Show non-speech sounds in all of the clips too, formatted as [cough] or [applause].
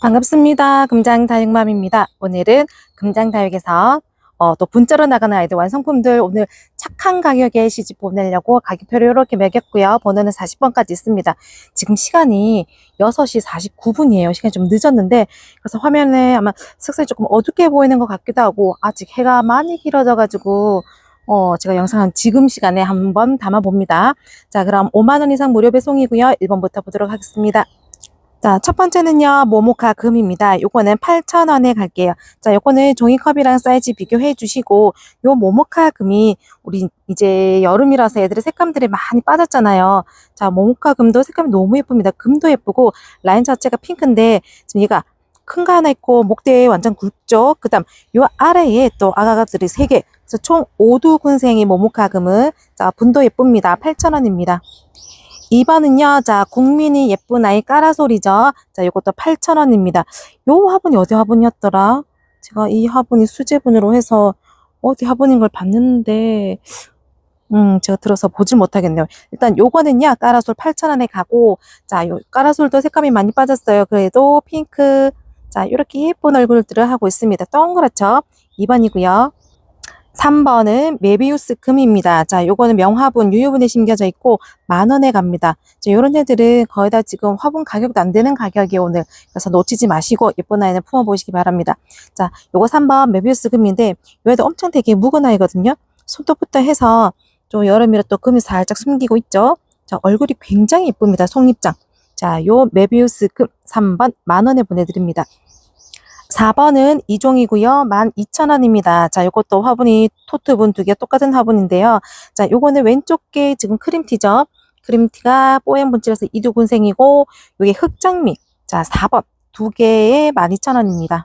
반갑습니다. 금장다육맘입니다. 오늘은 금장다육에서 어, 또 분짜로 나가는 아이들 완성품들 오늘 착한 가격에 시집 보내려고 가격표를 이렇게 매겼고요. 번호는 40번까지 있습니다. 지금 시간이 6시 49분이에요. 시간이 좀 늦었는데 그래서 화면에 아마 색상이 조금 어둡게 보이는 것 같기도 하고 아직 해가 많이 길어져가지고 어, 제가 영상은 지금 시간에 한번 담아봅니다. 자, 그럼 5만원 이상 무료 배송이고요. 1번부터 보도록 하겠습니다. 자, 첫 번째는요, 모모카 금입니다. 요거는 8,000원에 갈게요. 자, 요거는 종이컵이랑 사이즈 비교해 주시고, 요 모모카 금이 우리 이제 여름이라서 애들의 색감들이 많이 빠졌잖아요. 자, 모모카 금도 색감이 너무 예쁩니다. 금도 예쁘고, 라인 자체가 핑크인데, 지금 얘가 큰 거 하나 있고, 목대에 완전 굵죠? 그 다음, 요 아래에 또 아가가들이 3개. 그래서 총 5두 군생이 모모카 금은, 자, 분도 예쁩니다. 8,000원입니다. 2번은요, 자, 국민이 예쁜 아이 까라솔이죠. 자, 이것도 8,000원입니다. 요 화분이 어디 화분이었더라? 제가 이 화분이 수제분으로 해서 어디 화분인 걸 봤는데, 음, 제가 들어서 보질 못하겠네요. 일단 요거는요, 까라솔 8,000원에 가고, 자, 요 까라솔도 색감이 많이 빠졌어요. 그래도 핑크, 자, 이렇게 예쁜 얼굴들을 하고 있습니다. 동그랗죠? 2번이고요. 3번은 메비우스 금입니다. 자, 요거는 명화분, 유효분에 심겨져 있고 만 원에 갑니다. 자, 요런 애들은 거의 다 지금 화분 가격도 안 되는 가격이 오늘. 그래서 놓치지 마시고 예쁜 아이는 품어 보시기 바랍니다. 자, 요거 3번 메비우스 금인데 요애도 엄청 되게 묵은 아이거든요. 손톱부터 해서 좀 여름이라 또 금이 살짝 숨기고 있죠. 자, 얼굴이 굉장히 예쁩니다. 속립장. 자, 요 메비우스 금 3번 만 원에 보내드립니다. 4번은 이종이고요. 12,000원입니다. 자, 요것도 화분이 토트분 두 개 똑같은 화분인데요. 자, 요거는 왼쪽 게 지금 크림티죠. 크림티가 뽀얀 분칠에서 이두군생이고 요게 흑장미. 자, 4번 두 개에 12,000원입니다.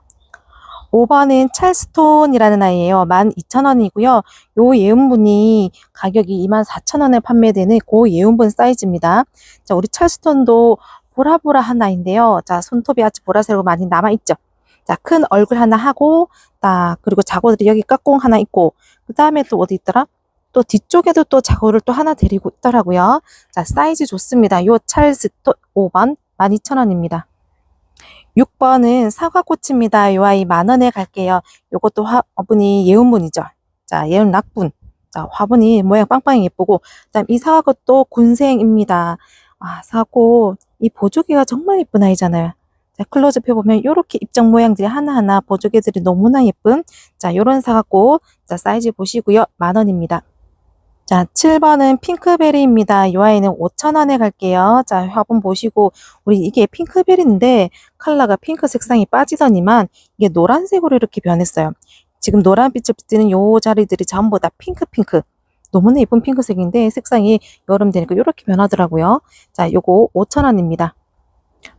5번은 찰스톤이라는 아이예요. 12,000원이고요. 요 예운분이 가격이 24,000원에 판매되는 고 예운분 사이즈입니다. 자, 우리 찰스톤도 보라보라한 아이인데요. 자, 손톱이 아주 보라색으로 많이 남아있죠. 자, 큰 얼굴 하나 하고, 딱, 그리고 자고들이 여기 깍공 하나 있고, 그 다음에 또 어디 있더라? 또 뒤쪽에도 또 자고를 또 하나 데리고 있더라고요. 자, 사이즈 좋습니다. 요 찰스 또 5번 12,000원입니다. 6번은 사과꽃입니다. 요 아이 만원에 갈게요. 요것도 화분이 예운분이죠. 자, 예운 낙분. 자, 화분이 모양 빵빵히 예쁘고, 그 다음 이 사과꽃도 군생입니다. 아, 사과꽃. 이 보조개가 정말 예쁜 아이잖아요. 자, 클로즈업 해보면 이렇게 입장 모양들이 하나하나 보조개들이 너무나 예쁜 자, 요런 사갖고 자, 사이즈 보시고요. 만 원입니다. 자, 7번은 핑크베리입니다. 이 아이는 5,000원에 갈게요. 자, 화분 보시고, 우리 이게 핑크베리인데, 컬러가 핑크 색상이 빠지더니만, 이게 노란색으로 이렇게 변했어요. 지금 노란빛을 띠는 요 자리들이 전부 다 핑크핑크. 너무나 예쁜 핑크색인데, 색상이 여름 되니까 이렇게 변하더라고요. 자, 요거 5,000원입니다.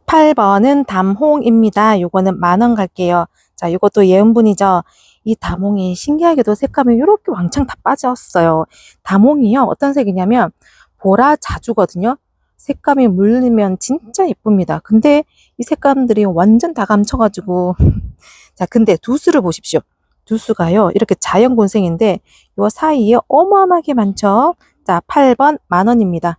8번은 담홍입니다. 요거는 만원 갈게요. 자, 요것도 예은분이죠. 이 담홍이 신기하게도 색감이 이렇게 왕창 다 빠졌어요. 담홍이요. 어떤 색이냐면 보라 자주거든요. 색감이 물리면 진짜 예쁩니다. 근데 이 색감들이 완전 다 감춰가지고 [laughs] 자, 근데 두수를 보십시오. 두수가요. 이렇게 자연곤생인데 요 사이에 어마어마하게 많죠. 자, 8번 만 원입니다.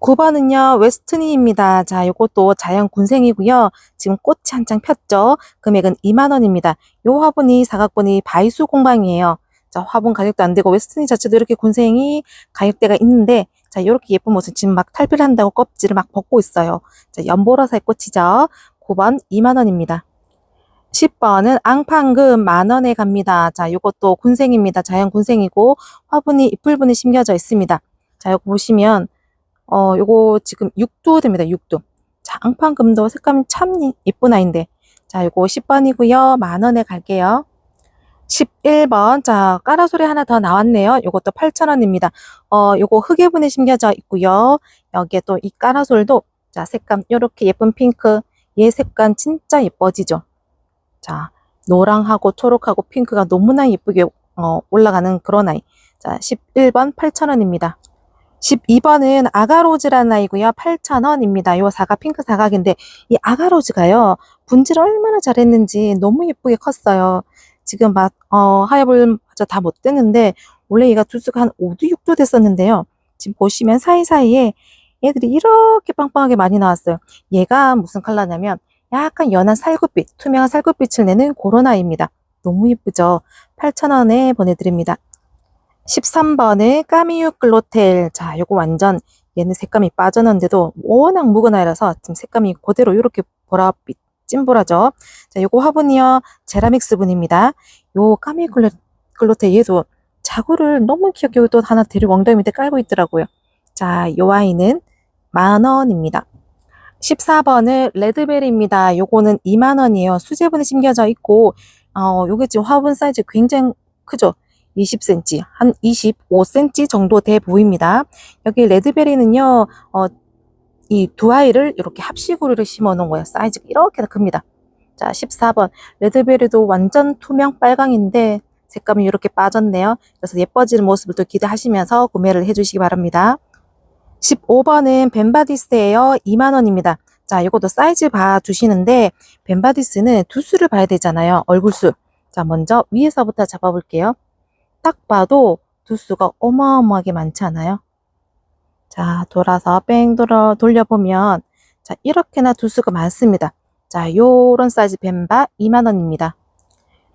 9번은요, 웨스트니입니다. 자, 요것도 자연 군생이고요. 지금 꽃이 한창 폈죠? 금액은 2만원입니다. 요 화분이 사각분이 바이수 공방이에요. 자, 화분 가격도 안 되고, 웨스트니 자체도 이렇게 군생이 가격대가 있는데, 자, 요렇게 예쁜 모습 지금 막 탈피를 한다고 껍질을 막 벗고 있어요. 자, 연보라색 꽃이죠? 9번 2만 원입니다. 10번은 앙팡금 만 원에 갑니다. 자, 요것도 군생입니다. 자연 군생이고, 화분이 잎풀분이 심겨져 있습니다. 자, 요거 보시면, 어, 요거 지금 6도 됩니다. 6도. 자, 앙팡금도 색감이 참 예쁜 아이인데. 자, 요거 10번이고요. 만 원에 갈게요. 11번. 자, 까라소리 하나 더 나왔네요. 요것도 8,000원입니다. 어, 요거 흑예분에 심겨져 있고요. 여기에 또 이 까라솔도 자, 색감 요렇게 예쁜 핑크. 얘 색감 진짜 예뻐지죠. 자, 노랑하고 초록하고 핑크가 너무나 예쁘게 어, 올라가는 그런 아이. 자, 11번 8,000원입니다. 12번은 아가로즈라는 아이고요. 8,000원입니다. 요 사각 핑크 사각인데 이 아가로즈가요. 분질을 얼마나 잘했는지 너무 예쁘게 컸어요. 지금 막 어, 하엽을 다못 떼는데 원래 얘가 두수가 한 5도 6도 됐었는데요. 지금 보시면 사이사이에 얘들이 이렇게 빵빵하게 많이 나왔어요. 얘가 무슨 컬러냐면 약간 연한 살구빛, 투명한 살구빛을 내는 아이입니다. 너무 예쁘죠? 8,000원에 보내드립니다. 13번은 까미유 글로텔. 자, 요거 완전 얘는 색감이 빠졌는데도 워낙 묵은 아이라서 지금 색감이 그대로 이렇게 보랏빛, 찐보라죠. 자, 요거 화분이요. 제라믹스 분입니다. 요 까미유 글로, 글로텔 얘도 자구를 너무 귀엽게 또 하나 데리고 엉덩이 밑에 깔고 있더라고요. 자, 요 아이는 만 원입니다. 14번은 레드베리입니다. 요거는 2만 원이에요. 수제분이 심겨져 있고, 어, 요게 지금 화분 사이즈 굉장히 크죠? 20cm, 한 25cm 정도 돼 보입니다. 여기 레드베리는요, 어, 이 두 아이를 이렇게 합식으로 심어 놓은 거예요. 사이즈가 이렇게 큽니다. 자, 14번. 레드베리도 완전 투명 빨강인데, 색감이 이렇게 빠졌네요. 그래서 예뻐지는 모습을 또 기대하시면서 구매를 해주시기 바랍니다. 15번은 벤바디스예요. 2만원입니다. 자, 이것도 사이즈 봐주시는데, 벤바디스는 두 수를 봐야 되잖아요. 얼굴 수. 자, 먼저 위에서부터 잡아볼게요. 딱 봐도 두수가 어마어마하게 많지 않아요? 자, 돌아서 뺑 돌아, 돌려보면, 자, 이렇게나 두수가 많습니다. 자, 요런 사이즈 벤바 2만원입니다.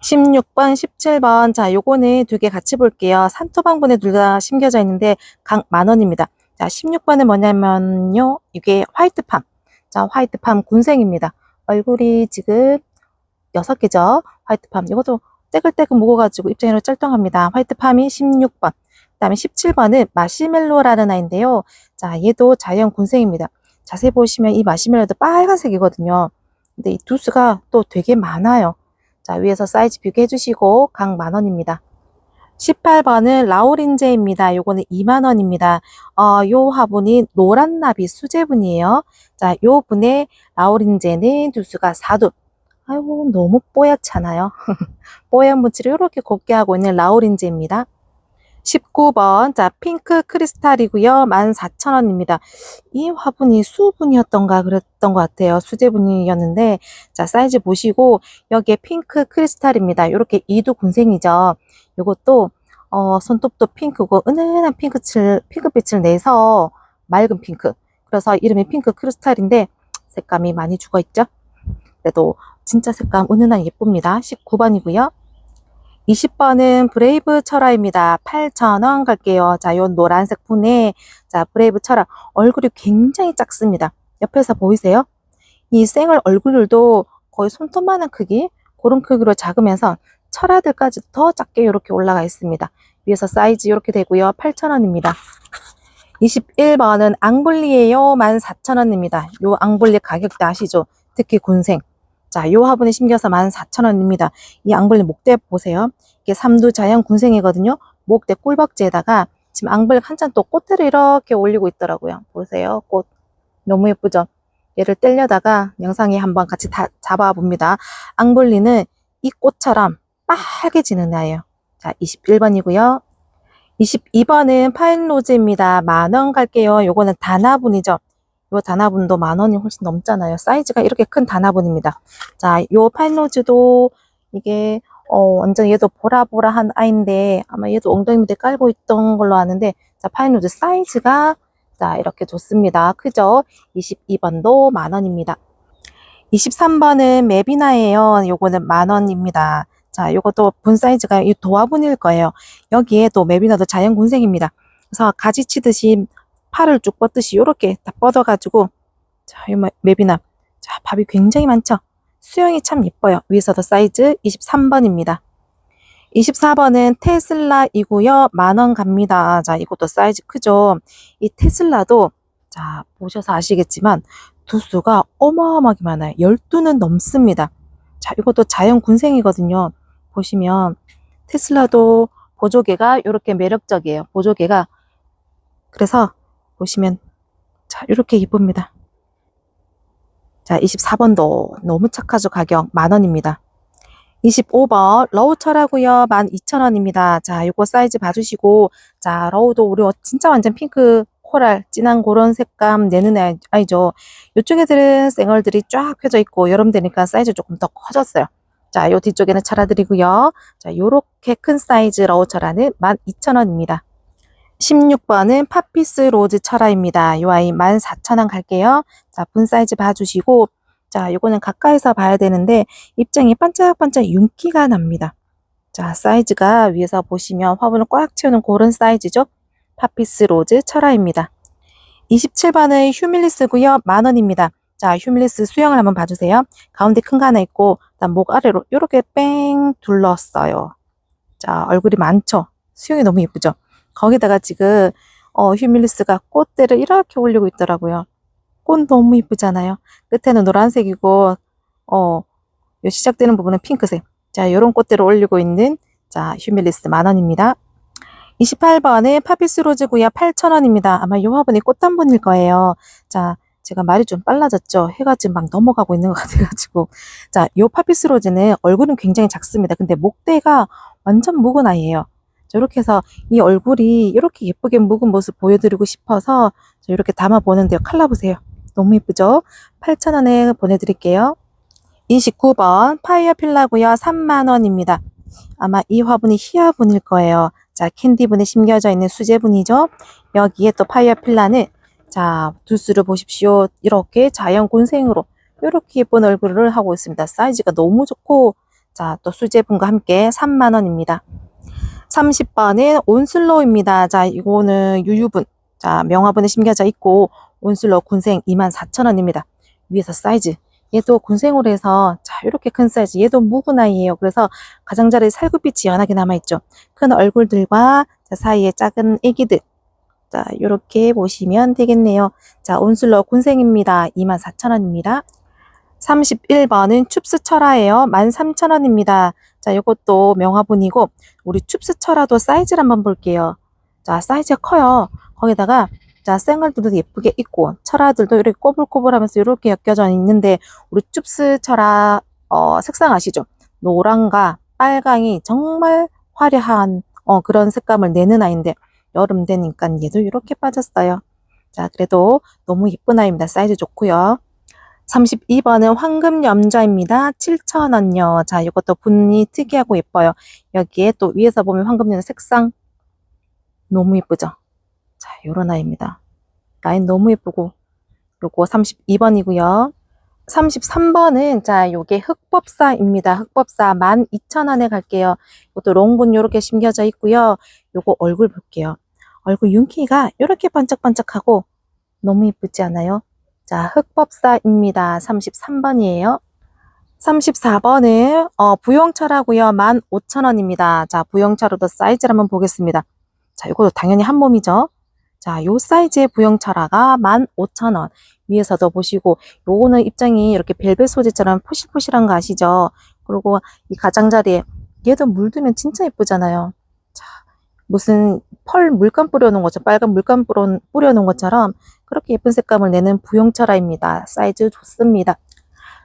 16번, 17번. 자, 요거는 두 개 같이 볼게요. 산토방분에 둘 다 심겨져 있는데, 각 만원입니다. 자, 16번은 뭐냐면요. 이게 화이트팜. 자, 화이트팜 군생입니다. 얼굴이 지금 여섯 개죠. 화이트팜. 이것도 떼글떼글 묵어가지고 입장으로 짤뚱합니다. 화이트팜이 16번. 그 다음에 17번은 마시멜로라는 아이인데요. 자, 얘도 자연 군생입니다. 자세히 보시면 이 마시멜로도 빨간색이거든요. 근데 이 두수가 또 되게 많아요. 자, 위에서 사이즈 비교해 주시고 각 만원입니다. 18번은 라우린제입니다. 요거는 2만원입니다. 어, 요 화분이 노란 나비 수제분이에요. 자, 요 분의 라우린제는 두수가 4두. 아이고, 너무 뽀얗잖아요. [laughs] 뽀얀 물질을 이렇게 곱게 하고 있는 라우린제입니다. 19번, 자, 핑크 크리스탈이고요. 14,000원입니다. 이 화분이 수분이었던가 그랬던 것 같아요. 수제분이었는데, 자, 사이즈 보시고, 여기에 핑크 크리스탈입니다. 이렇게 이두 군생이죠. 요것도, 어, 손톱도 핑크고, 은은한 핑크칠, 핑크빛을 내서 맑은 핑크. 그래서 이름이 핑크 크리스탈인데, 색감이 많이 죽어 있죠? 그래도 진짜 색감 은은한 예쁩니다. 19번이고요. 20번은 브레이브 철화입니다. 8,000원 갈게요. 자, 요 노란색 분에, 자, 브레이브 철화. 얼굴이 굉장히 작습니다. 옆에서 보이세요? 이 생얼 얼굴들도 거의 손톱만한 크기, 그런 크기로 작으면서 철화들까지 더 작게 이렇게 올라가 있습니다. 위에서 사이즈 이렇게 되고요. 8,000원입니다. 21번은 앙블리예요. 14,000원입니다. 요 앙블리 가격대 아시죠? 특히 군생. 자, 요 화분에 심겨서 14,000원입니다. 이 앙블리 목대 보세요. 이게 삼두 자연 군생이거든요. 목대 꿀박지에다가 지금 앙블리 한 잔 또 꽃들을 이렇게 올리고 있더라고요. 보세요. 꽃. 너무 예쁘죠? 얘를 떼려다가 영상에 한번 같이 다 잡아봅니다. 앙블리는 이 꽃처럼 빨개지는 아이예요. 자, 21번이고요. 22번은 파인로즈입니다. 만원 갈게요. 요거는 단화분이죠. 요 단화분도 만 원이 훨씬 넘잖아요. 사이즈가 이렇게 큰 단화분입니다. 자, 요 파인로즈도 이게 어, 완전 얘도 보라보라한 아이인데 아마 얘도 엉덩이 밑에 깔고 있던 걸로 아는데 자, 파인로즈 사이즈가 자, 이렇게 좋습니다. 크죠? 22번도 만 원입니다. 23번은 메비나예요. 요거는 만 원입니다. 자, 요것도 분 사이즈가 이 도화분일 거예요. 여기에 또 메비나도 자연 군생입니다. 그래서 가지 치듯이 팔을 쭉 뻗듯이 이렇게 다 뻗어가지고 자, 이 맵이나 자, 밥이 굉장히 많죠. 수영이 참 예뻐요. 위에서도 사이즈 23번입니다. 24번은 테슬라이고요. 만원 갑니다. 자, 이것도 사이즈 크죠. 이 테슬라도 자, 보셔서 아시겠지만 두수가 어마어마하게 많아요. 12는 넘습니다. 자, 이것도 자연 군생이거든요. 보시면 테슬라도 보조개가 이렇게 매력적이에요. 보조개가 그래서 보시면 자 이렇게 이쁩니다. 자 24번도 너무 착하죠 가격 만원입니다. 25번 러우 철하고요 12,000원입니다. 자 이거 사이즈 봐주시고 자 러우도 우리 진짜 완전 핑크 코랄 진한 그런 색감 내는 아이, 아이죠. 이쪽 애들은 생얼들이 쫙 펴져 있고 여름 되니까 사이즈 조금 더 커졌어요. 자, 요 뒤쪽에는 철화드리고요. 자, 요렇게 큰 사이즈 러우 철화는 12,000원입니다. 16번은 파피스 로즈 철화입니다. 이 아이 14,000원 갈게요. 자, 분 사이즈 봐주시고, 자, 요거는 가까이서 봐야 되는데 입장이 반짝반짝 윤기가 납니다. 자, 사이즈가 위에서 보시면 화분을 꽉 채우는 그런 사이즈죠. 파피스 로즈 철화입니다. 27번은 휴밀리스고요. 만 원입니다. 자, 휴밀리스 수영을 한번 봐주세요. 가운데 큰 거 하나 있고, 목 아래로 이렇게 뺑 둘렀어요. 자, 얼굴이 많죠? 수영이 너무 예쁘죠? 거기다가 지금, 어, 휴밀리스가 꽃대를 이렇게 올리고 있더라고요. 꽃 너무 예쁘잖아요. 끝에는 노란색이고, 어, 요 시작되는 부분은 핑크색. 자, 요런 꽃대를 올리고 있는, 자, 휴밀리스 만 원입니다. 28번은 파피스 로즈고요. 8,000원입니다. 아마 요 화분이 꽃단분일 거예요. 자, 제가 말이 좀 빨라졌죠. 해가 지금 막 넘어가고 있는 것 같아가지고. 자, 요 파피스 로즈는 얼굴은 굉장히 작습니다. 근데 목대가 완전 묵은 아이예요. 자, 이렇게 해서 이 얼굴이 이렇게 예쁘게 묵은 모습 보여드리고 싶어서 자, 이렇게 담아 보는데요. 칼라 보세요. 너무 예쁘죠? 8,000원에 보내드릴게요. 29번 파이어 필라고요. 3만원입니다. 아마 이 화분이 희화분일 거예요. 자, 캔디분에 심겨져 있는 수제분이죠. 여기에 또 파이어 필라는 자, 두수를 보십시오. 이렇게 자연 곤생으로 이렇게 예쁜 얼굴을 하고 있습니다. 사이즈가 너무 좋고 자, 또 수제분과 함께 3만 원입니다. 30번은 온슬로우입니다. 자, 이거는 유유분. 자, 명화분에 심겨져 있고 온슬로우 군생 24,000원입니다. 위에서 사이즈. 얘도 군생으로 해서 자, 이렇게 큰 사이즈. 얘도 아이예요. 그래서 가장자리에 살구빛이 연하게 남아있죠. 큰 얼굴들과 자, 사이에 작은 애기들. 자, 요렇게 보시면 되겠네요. 자, 온슬러 군생입니다. 24,000원입니다. 31번은 춥스 철화예요. 13,000원입니다. 자, 요것도 명화분이고, 우리 춥스 철화도 사이즈를 한번 볼게요. 자, 사이즈가 커요. 거기다가, 자, 생얼들도 예쁘게 있고, 철화들도 이렇게 꼬불꼬불하면서 이렇게 엮여져 있는데, 우리 춥스 철화, 어, 색상 아시죠? 노랑과 빨강이 정말 화려한, 어, 그런 색감을 내는 아이인데, 여름 되니까 얘도 이렇게 빠졌어요. 자, 그래도 너무 예쁜 아이입니다. 사이즈 좋고요. 32번은 황금 염자입니다. 7,000원요. 자, 이것도 분이 특이하고 예뻐요. 여기에 또 위에서 보면 황금 염자 색상 너무 예쁘죠? 자, 요런 아이입니다. 라인 너무 예쁘고 요거 32번이고요. 33번은 자, 요게 흑법사입니다. 흑법사 12,000원에 갈게요. 이것도 롱분 요렇게 심겨져 있고요. 요거 얼굴 볼게요. 얼굴 윤기가 요렇게 반짝반짝하고 너무 예쁘지 않아요? 자, 흑법사입니다. 33번이에요. 34번은 어, 부용차라고요. 15,000원입니다. 자, 부용차로도 사이즈를 한번 보겠습니다. 자, 이것도 당연히 한 몸이죠. 자, 요 사이즈의 부용차라가 15,000원. 위에서도 보시고 요거는 입장이 이렇게 벨벳 소재처럼 포실포실한 거 아시죠? 그리고 이 가장자리에 얘도 물들면 진짜 예쁘잖아요. 자, 무슨 펄 물감 뿌려놓은 것처럼 빨간 물감 뿌려- 뿌려놓은 것처럼 그렇게 예쁜 색감을 내는 부용철화입니다. 사이즈 좋습니다.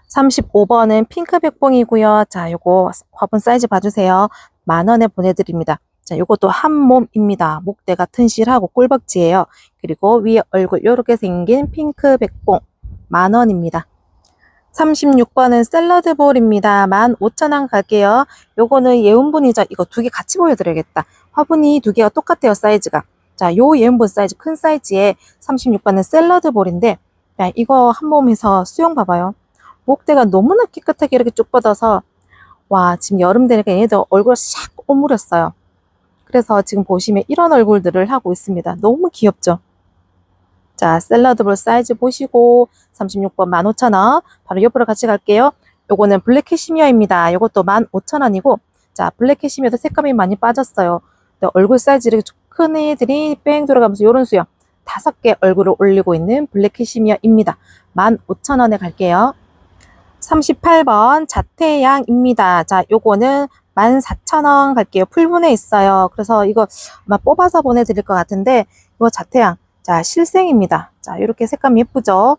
35번은 핑크 백봉이고요. 자, 요거 화분 사이즈 봐주세요. 만 원에 보내드립니다. 자, 요것도 한 몸입니다. 목대가 튼실하고 꿀벅지예요. 그리고 위에 얼굴 요렇게 생긴 핑크 백봉 만 원입니다. 36번은 샐러드 볼입니다. 15,000원 갈게요. 요거는 예운분이죠. 이거 두 개 같이 보여드려야겠다. 화분이 두 개가 똑같아요, 사이즈가. 자, 요 예운분 사이즈, 큰 사이즈의 36번은 샐러드 볼인데, 야, 이거 한 몸에서 수영 봐봐요. 목대가 너무나 깨끗하게 이렇게 쭉 뻗어서, 와, 지금 여름 되니까 얘도 얼굴 샥 오므렸어요. 그래서 지금 보시면 이런 얼굴들을 하고 있습니다. 너무 귀엽죠? 자, 샐러드볼 사이즈 보시고 36번 15,000원. 바로 옆으로 같이 갈게요. 요거는 블랙 캐시미어입니다. 요것도 15,000원이고 자, 블랙 캐시미어도 색감이 많이 빠졌어요. 근데 얼굴 사이즈 이렇게 큰 애들이 뺑 돌아가면서 요런 수영 다섯 개 얼굴을 올리고 있는 블랙 캐시미어입니다. 15,000원에 갈게요. 38번 자태양입니다. 자, 요거는 14,000원 갈게요. 풀분에 있어요. 그래서 이거 아마 뽑아서 보내드릴 것 같은데 이거 자태양 자, 실생입니다. 자, 이렇게 색감 예쁘죠?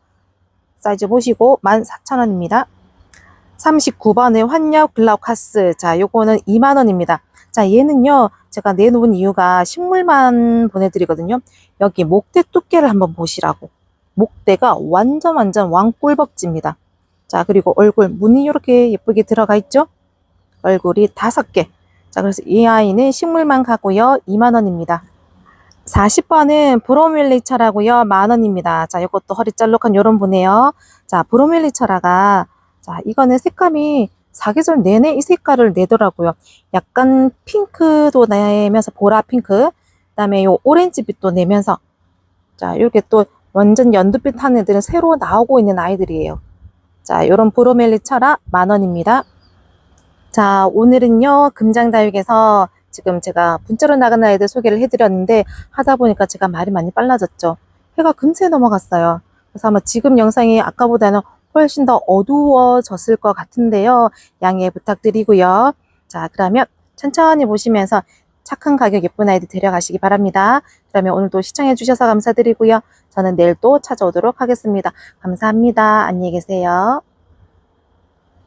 사이즈 보시고 14,000원입니다. 39번의 환엽 글라우카스. 자, 요거는 2만원입니다. 자, 얘는요, 제가 내놓은 이유가 식물만 보내드리거든요. 여기 목대 두께를 한번 보시라고. 목대가 완전 완전 왕꿀벅지입니다. 자, 그리고 얼굴 무늬 이렇게 예쁘게 들어가 있죠? 얼굴이 다섯 개. 자, 그래서 이 아이는 식물만 가고요. 2만원입니다. 40번은 브로밀리처라고요. 만 원입니다. 자, 이것도 허리 짤록한 요런 분이에요. 자, 브로밀리처라가 자, 이거는 색감이 사계절 내내 이 색깔을 내더라고요. 약간 핑크도 내면서 보라 핑크, 그다음에 요 오렌지빛도 내면서 자, 이렇게 또 완전 연두빛 하는 애들은 새로 나오고 있는 아이들이에요. 자, 요런 브로멜리처라 만 원입니다. 자, 오늘은요, 금장다육에서 지금 제가 분자로 나가는 아이들 소개를 해드렸는데, 하다 보니까 제가 말이 많이 빨라졌죠. 해가 금세 넘어갔어요. 그래서 아마 지금 영상이 아까보다는 훨씬 더 어두워졌을 것 같은데요. 양해 부탁드리고요. 자, 그러면 천천히 보시면서 착한 가격 예쁜 아이들 데려가시기 바랍니다. 그러면 오늘도 시청해주셔서 감사드리고요. 저는 내일 또 찾아오도록 하겠습니다. 감사합니다. 안녕히 계세요.